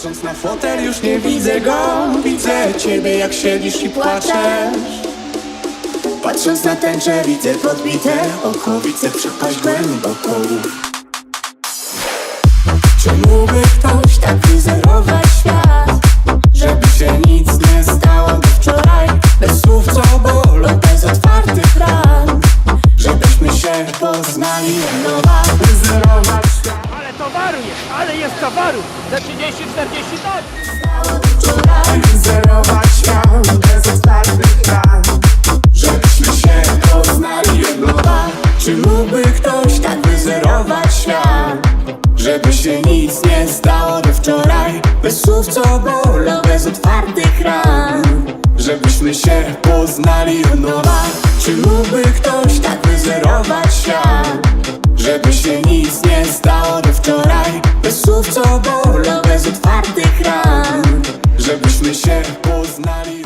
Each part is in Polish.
Patrząc na fotel już nie widzę go. Widzę ciebie jak siedzisz i płaczesz. Patrząc na tęczę widzę podbite oko Widzę przepaść głęboko. Czemu by ktoś tak wyzerować świat? Żeby się nic nie stało do wczoraj Bez słów co bolą, bez otwartych ran Żebyśmy się poznali nowa ale jest towaru! Za 30-40 ton! stało do wczoraj Wyzerować świat bez otwartych ran Żebyśmy się poznali Czy mógłby ktoś tak wyzerować świat? Żeby się nic nie stało wczoraj Bez słów co bez otwartych ran Żebyśmy się poznali od nowa Czy mógłby ktoś tak wyzerować świat? Żeby się nic nie stało do wczoraj słów co bolą, bez otwartych ran Żebyśmy się poznali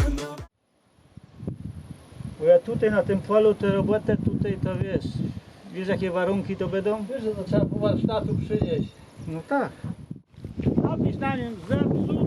Bo ja tutaj na tym polu tę robotę tutaj to wiesz. Wiesz jakie warunki to będą? Wiesz, że to trzeba po warsztatu przynieść. No tak. Na nim zepsuty